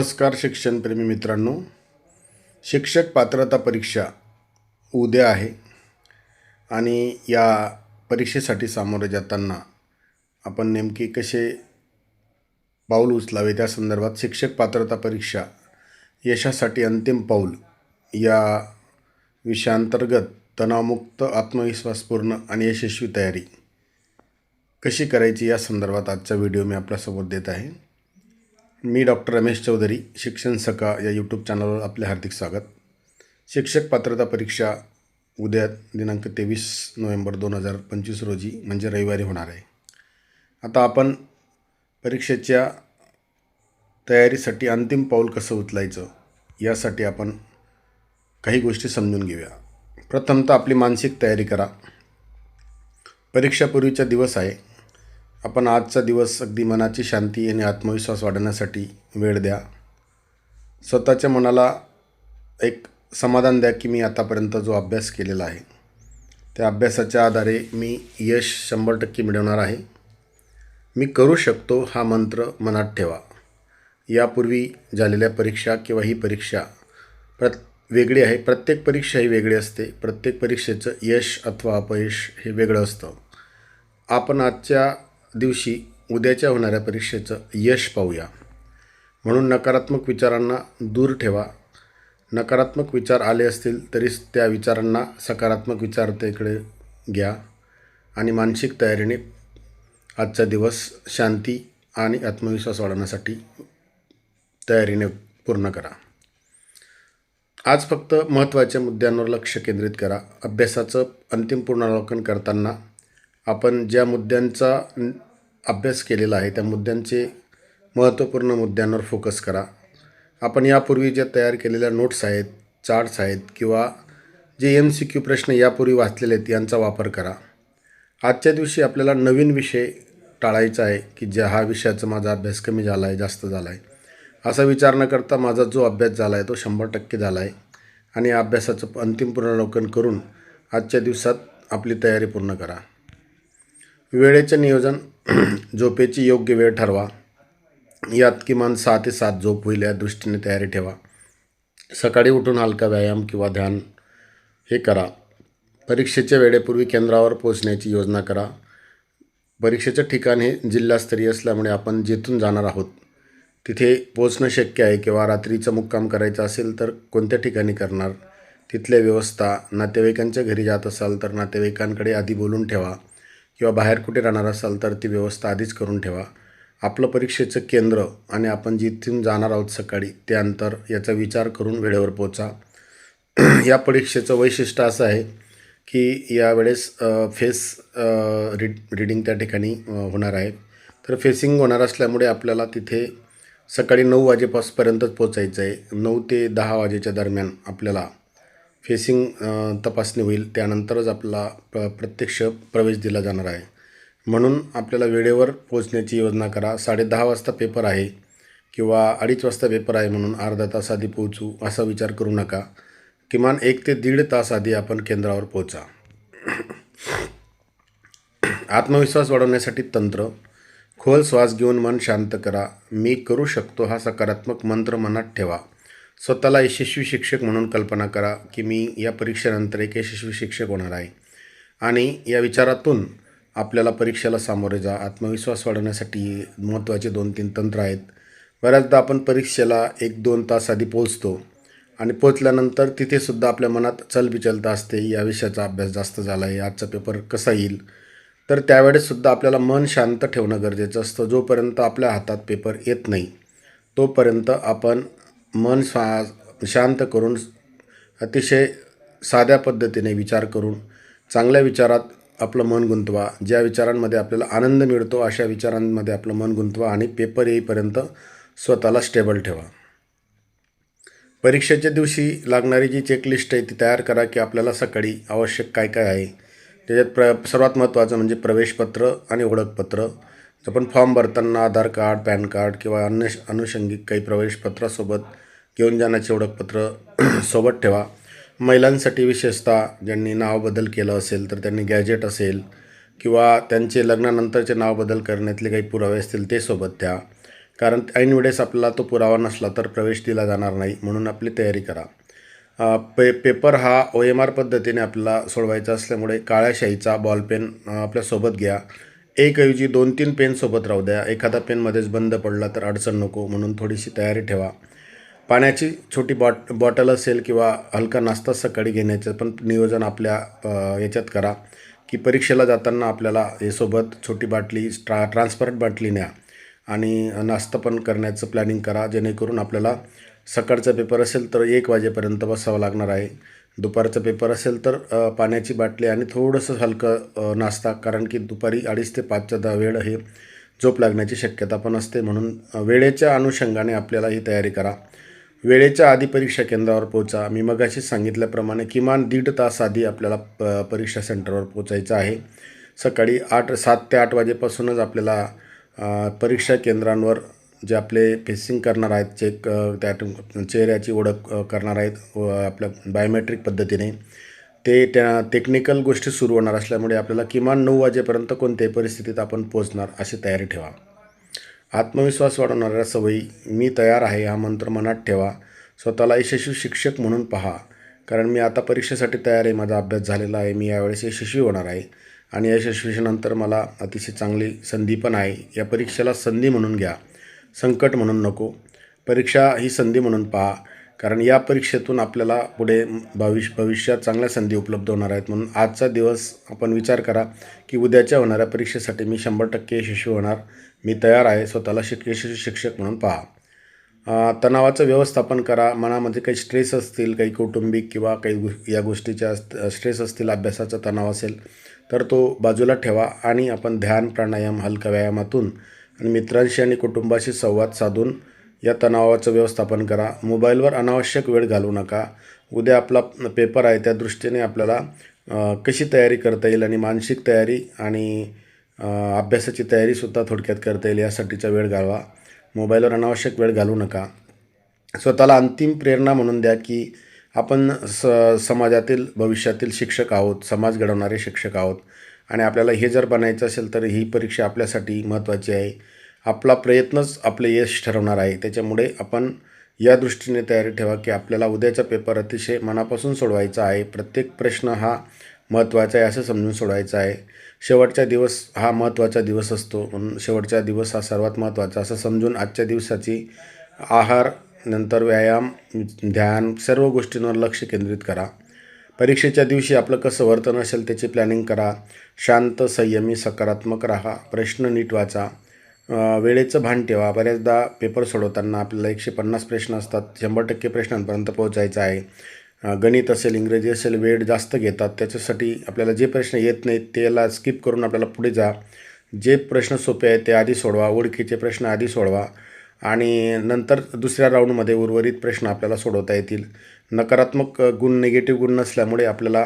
नमस्कार शिक्षणप्रेमी मित्रांनो. शिक्षक पात्रता परीक्षा उद्या आहे आणि या परीक्षेसाठी सामोरे जाताना आपण नेमकी कसे पाऊल उचलावे त्या संदर्भात शिक्षक पात्रता परीक्षा यशासाठी अंतिम पाऊल या विषयांतर्गत तणावमुक्त आत्मविश्वासपूर्ण आणि यशस्वी तयारी कशी करायची या संदर्भात आजचा व्हिडिओ मी आपल्यासमोर देत आहे. मी डॉक्टर रमेश चौधरी शिक्षण सका या यूट्यूब चॅनलवर आपले हार्दिक स्वागत. शिक्षक पात्रता परीक्षा उद्या दिनांक तेवीस नोव्हेंबर दोन हजार पंचवीस रोजी म्हणजे रविवारी होणार आहे. आता आपण परीक्षेच्या तयारीसाठी अंतिम पाऊल कसं उचलायचं यासाठी आपण काही गोष्टी समजून घेऊया. प्रथमतः आपली मानसिक तयारी करा. परीक्षापूर्वीचा दिवस आहे. आपण आजचा दिवस अगदी मनाची शांती आणि आत्मविश्वास वाढवण्यासाठी वेळ द्या. स्वतःच्या मनाला एक समाधान द्या की मी आतापर्यंत जो अभ्यास केलेला आहे त्या अभ्यासाच्या आधारे मी यश शंभर टक्के मिळवणार आहे. मी करू शकतो हा मंत्र मनात ठेवा. यापूर्वी झालेल्या परीक्षा किंवा ही परीक्षा प्रत वेगळी आहे. प्रत्येक परीक्षा ही वेगळी असते. प्रत्येक परीक्षेचं यश अथवा अपयश हे वेगळं असतं. आपण आजच्या दिवशी उद्याच्या होणाऱ्या परीक्षेचं यश पाहूया. म्हणून नकारात्मक विचारांना दूर ठेवा. नकारात्मक विचार आले असतील तरी त्या विचारांना सकारात्मक विचारतेकडे घ्या आणि मानसिक तयारीने आजचा दिवस शांती आणि आत्मविश्वास वाढवण्यासाठी तयारीने पूर्ण करा. आज फक्त महत्त्वाच्या मुद्द्यांवर लक्ष केंद्रित करा. अभ्यासाचं अंतिम पुनरावलोकन करताना आपण ज्या मुद्द्यांचा अभ्यास केलेला आहे त्या मुद्द्यांचे महत्त्वपूर्ण मुद्द्यांवर फोकस करा. आपण यापूर्वी ज्या तयार केलेल्या नोट्स आहेत चार्ट्स आहेत किंवा जे एम सी क्यू प्रश्न यापूर्वी वाचलेले आहेत यांचा वापर करा. आजच्या दिवशी आपल्याला नवीन विषय टाळायचा आहे की ज्या हा विषयाचा माझा अभ्यास कमी झाला आहे जास्त झाला आहे असा विचार न करता माझा जो अभ्यास झाला आहे तो शंभर टक्के झाला आहे आणि या अभ्यासाचं अंतिम पुनरावलोकन करून आजच्या दिवसात आपली तयारी पूर्ण करा. वेळेचे नियोजन झोपेची योग्य वेळ ठरवा. यात किमान सहा ते सात झोप होईल या दृष्टीने तयारी ठेवा. सकाळी उठून हलका व्यायाम किंवा ध्यान हे करा. परीक्षेच्या वेळेपूर्वी केंद्रावर पोहोचण्याची योजना करा. परीक्षेचं ठिकाण हे जिल्हास्तरीय असल्यामुळे आपण जिथून जाणार आहोत तिथे पोचणं शक्य आहे किंवा रात्रीचं मुक्काम करायचा असेल तर कोणत्या ठिकाणी करणार? तिथल्या व्यवस्था नातेवाईकांच्या घरी जात असाल तर नातेवाईकांकडे आधी बोलून ठेवा. किंवा बाहेर कुठे राहणार असाल तर ती व्यवस्था आधीच करून ठेवा. आपलं परीक्षेचं केंद्र आणि आपण जिथून जाणार आहोत सकाळी ते अंतर याचा विचार करून वेळेवर पोचा. या परीक्षेचं वैशिष्ट्य असं आहे की यावेळेस फेस रीड रीडिंग त्या ठिकाणी होणार आहे. तर फेसिंग होणार असल्यामुळे आपल्याला तिथे सकाळी नऊ वाजेपासपर्यंतच पोचायचं आहे. नऊ ते दहा वाजेच्या दरम्यान आपल्याला फेसिंग तपासणी होईल. त्यानंतरच आपला प्र प्रत्यक्ष प्रवेश दिला जाणार आहे. म्हणून आपल्याला वेळेवर पोचण्याची योजना करा. साडेदहा वाजता पेपर आहे किंवा अडीच वाजता पेपर आहे म्हणून अर्धा तास आधी पोहोचू असा विचार करू नका. किमान एक ते दीड तास आधी आपण केंद्रावर पोहोचा. आत्मविश्वास वाढवण्यासाठी तंत्र. खोल श्वास घेऊन मन शांत करा. मी करू शकतो हा सकारात्मक मंत्र मनात ठेवा. स्वतःला यशस्वी शिक्षक म्हणून कल्पना करा की मी या परीक्षेनंतर एक यशस्वी शिक्षक होणार आहे. आणि या विचारातून आपल्याला परीक्षेला सामोरे जा. आत्मविश्वास वाढवण्यासाठी महत्त्वाचे दोन तीन तंत्र आहेत. बऱ्याचदा आपण परीक्षेला एक दोन तास आधी पोचतो आणि पोचल्यानंतर तिथेसुद्धा आपल्या मनात चलबिचलता असते. या विषयाचा अभ्यास जास्त झाला आहे. आजचा पेपर कसा येईल? तर त्यावेळेससुद्धा आपल्याला मन शांत ठेवणं गरजेचं असतं. जोपर्यंत आपल्या हातात पेपर येत नाही तोपर्यंत आपण मन स्वा शांत करून अतिशय साध्या पद्धतीने विचार करून चांगल्या विचारात आपलं मन गुंतवा. ज्या विचारांमध्ये आपल्याला आनंद मिळतो अशा विचारांमध्ये आपलं मन गुंतवा आणि पेपर येईपर्यंत स्वतःला स्टेबल ठेवा. परीक्षेच्या दिवशी लागणारी जी चेकलिस्ट आहे ती तयार करा की आपल्याला सकाळी आवश्यक काय काय आहे. त्याच्यात प्र सर्वात महत्त्वाचं म्हणजे प्रवेशपत्र आणि ओळखपत्र. आपण फॉर्म भरताना आधार कार्ड पॅन कार्ड किंवा अन्य अनुषंगिक काही प्रवेशपत्रासोबत घेऊन जाण्याचे ओळखपत्र सोबत ठेवा. महिलांसाठी विशेषतः ज्यांनी नाव बदल केलं असेल तर त्यांनी गॅजेट असेल किंवा त्यांचे लग्नानंतरचे नाव बदल करण्यातले काही पुरावे असतील ते सोबत द्या कारण ऐनवेळेस आपल्याला तो पुरावा नसला तर प्रवेश दिला जाणार नाही म्हणून आपली तयारी करा. पे पेपर हा ओ एम आर पद्धतीने आपल्याला सोडवायचा असल्यामुळे काळ्या शाईचा बॉलपेन आपल्यासोबत घ्या. एकऐवजी दोन तीन पेनसोबत राहू द्या. एखादा पेनमध्येच बंद पडला तर अडचण नको म्हणून थोडीशी तयारी ठेवा. पाण्याची छोटी बॉट बॉटल असेल किंवा हलका नाश्ता सकाळी घेण्याचं पण नियोजन आपल्या याच्यात करा. की परीक्षेला जाताना आपल्याला हे सोबत छोटी बाटली ट्रा ट्रान्सपरंट बाटली न्या. आणि नाश्ता पण करण्याचं प्लॅनिंग करा जेणेकरून आपल्याला सकाळचा पेपर असेल तर एक वाजेपर्यंत बसावं लागणार आहे. दुपारचा पेपर असेल तर पाण्याची बाटली आणि थोडंसं हलकं नाश्ता कारण की दुपारी अडीच ते पाचच्या दहा वेळ हे झोप लागण्याची शक्यता पण असते. म्हणून वेळेच्या अनुषंगाने आपल्याला ही तयारी करा. वेळेच्या आधी परीक्षा केंद्रावर पोहोचा. मी मगाशी सांगितल्याप्रमाणे किमान दीड तास आधी आपल्याला प परीक्षा सेंटरवर पोचायचं आहे. सकाळी आठ सात ते आठ वाजेपासूनच आपल्याला परीक्षा केंद्रांवर जे आपले फेसिंग करणार आहेत चेक त्या चेहऱ्याची ओळख करणार आहेत व आपल्या बायोमेट्रिक पद्धतीने ते त्या टेक्निकल गोष्टी सुरू होणार असल्यामुळे आपल्याला किमान नऊ वाजेपर्यंत कोणत्याही परिस्थितीत आपण पोहोचणार अशी तयारी ठेवा. आत्मविश्वास वाढवणाऱ्या सवयी मी तयार आहे हा मंत्र मनात ठेवा. स्वतःला यशस्वी शिक्षक म्हणून पहा. कारण मी आता परीक्षेसाठी तयार आहे माझा अभ्यास झालेला आहे मी यावेळेस यशस्वी होणार आहे. आणि यशस्वीनंतर मला अतिशय चांगली संधी पण आहे. या परीक्षेला संधी म्हणून घ्या. संकट म्हणून नको. परीक्षा ही संधी म्हणून पहा. कारण या परीक्षेतून आपल्याला पुढे भविष्य भविष्यात चांगल्या संधी उपलब्ध होणार आहेत. म्हणून आजचा दिवस आपण विचार करा की उद्याच्या होणाऱ्या परीक्षेसाठी मी शंभर टक्के यशस्वी होणार. मी तयार आहे. स्वतःला शिक यशस्वी शिक्षक म्हणून पहा. तणावाचं व्यवस्थापन करा. मनामध्ये काही स्ट्रेस असतील काही कौटुंबिक किंवा काही या गोष्टीच्या स्ट्रेस असतील अभ्यासाचा तणाव असेल तर तो बाजूला ठेवा आणि आपण ध्यान प्राणायाम हलका व्यायामातून आणि मित्रांशी आणि कुटुंबाशी संवाद साधून या तणावाचं व्यवस्थापन करा. मोबाईलवर अनावश्यक वेळ घालवू नका. उद्या आपला पेपर आहे त्या दृष्टीने आपल्याला कशी तयारी करता येईल आणि मानसिक तयारी आणि अभ्यासाची तयारीसुद्धा थोडक्यात करता येईल यासाठीचा वेळ घालवा. मोबाईलवर अनावश्यक वेळ घालवू नका. स्वतःला अंतिम प्रेरणा म्हणून द्या की आपण स समाजातील भविष्यातील शिक्षक आहोत समाज घडवणारे शिक्षक आहोत. आणि आपल्याला हे जर बनायचं असेल तर ही परीक्षा आपल्यासाठी महत्त्वाची आहे. आपला प्रयत्नच आपले यश ठरवणार आहे. त्याच्यामुळे आपण या दृष्टीने तयारी ठेवा की आपल्याला उद्याचा पेपर अतिशय मनापासून सोडवायचा आहे. प्रत्येक प्रश्न हा महत्त्वाचा आहे असं समजून सोडवायचा आहे. शेवटचा दिवस हा महत्त्वाचा दिवस असतो. म्हणून शेवटचा दिवस हा सर्वात महत्त्वाचा. असं समजून आजच्या दिवसाची आहार नंतर व्यायाम ध्यान सर्व गोष्टींवर लक्ष केंद्रित करा. परीक्षेच्या दिवशी आपलं कसं वर्तन असेल त्याची प्लॅनिंग करा. शांत संयमी सकारात्मक राहा. प्रश्न नीट वाचा. वेळेचं भान ठेवा. बऱ्याचदा पेपर सोडवताना आपल्याला एकशे पन्नास प्रश्न असतात. शंभर टक्के प्रश्नांपर्यंत पोहोचायचं आहे. गणित असेल इंग्रजी असेल वेळ जास्त घेतात. त्याच्यासाठी आपल्याला जे प्रश्न येत नाहीत त्याला स्किप करून आपल्याला पुढे जा. जे प्रश्न सोपे आहेत ते आधी सोडवा. ओळखीचे प्रश्न आधी सोडवा. आणि नंतर दुसऱ्या राऊंडमध्ये उर्वरित प्रश्न आपल्याला सोडवता येतील. नकारात्मक गुण निगेटिव्ह गुण नसल्यामुळे आपल्याला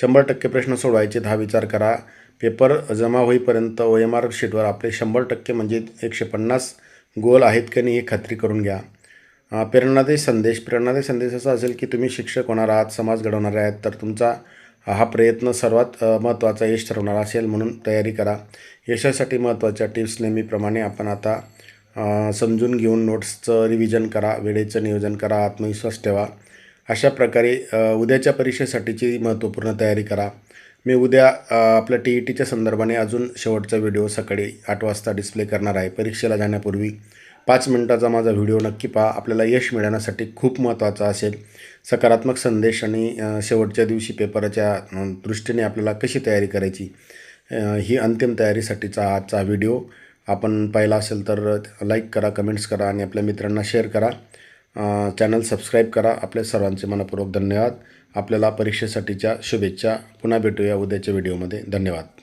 शंभर टक्के प्रश्न सोडवायचे हा विचार करा. पेपर जमा होईपर्यंत ओ एम आर शीटवर आपले शंभर टक्के म्हणजे एकशे पन्नास गोल आहेत की नाही हे खात्री करून घ्या. प्रेरणादायी संदेश. प्रेरणादायी संदेश असा असेल की तुम्ही शिक्षक होणार आहात समाज घडवणारे आहेत तर तुमचा हा प्रयत्न सर्वात महत्त्वाचा यश ठरवणार असेल म्हणून तयारी करा. यशासाठी महत्त्वाच्या टिप्स नेहमीप्रमाणे आपण आता समजून घेऊन नोट्सचं रिव्हिजन करा वेळेचं नियोजन करा आत्मविश्वास ठेवा. अशा प्रकारे उद्याच्या परीक्षेसाठीची महत्त्वपूर्ण तयारी करा. मी उद्या आपल्या टी ई टीच्या संदर्भाने अजून शेवटचा व्हिडिओ सकाळी आठ वाजता डिस्प्ले करणार आहे. परीक्षेला जाण्यापूर्वी पाच मिनटाचा माझा व्हिडिओ नक्की पहा. आपल्याला यश मिळवण्यासाठी खूप महत्त्वाचा असेल. सकारात्मक संदेश आणि शेवटच्या दिवशी पेपराच्या दृष्टीने आपल्याला कशी तयारी करायची ही अंतिम तयारीसाठीचा आजचा व्हिडिओ. आपण पाहिला असेल तर लाईक करा कमेंट्स करा आणि आपल्या मित्रांना शेअर करा. चॅनल सबस्क्राईब करा. आपल्या सर्वांचे मनपूर्वक धन्यवाद. आपल्याला परीक्षेसाठीच्या शुभेच्छा पुन्हा भेटूया उद्याच्या व्हिडिओमध्ये धन्यवाद.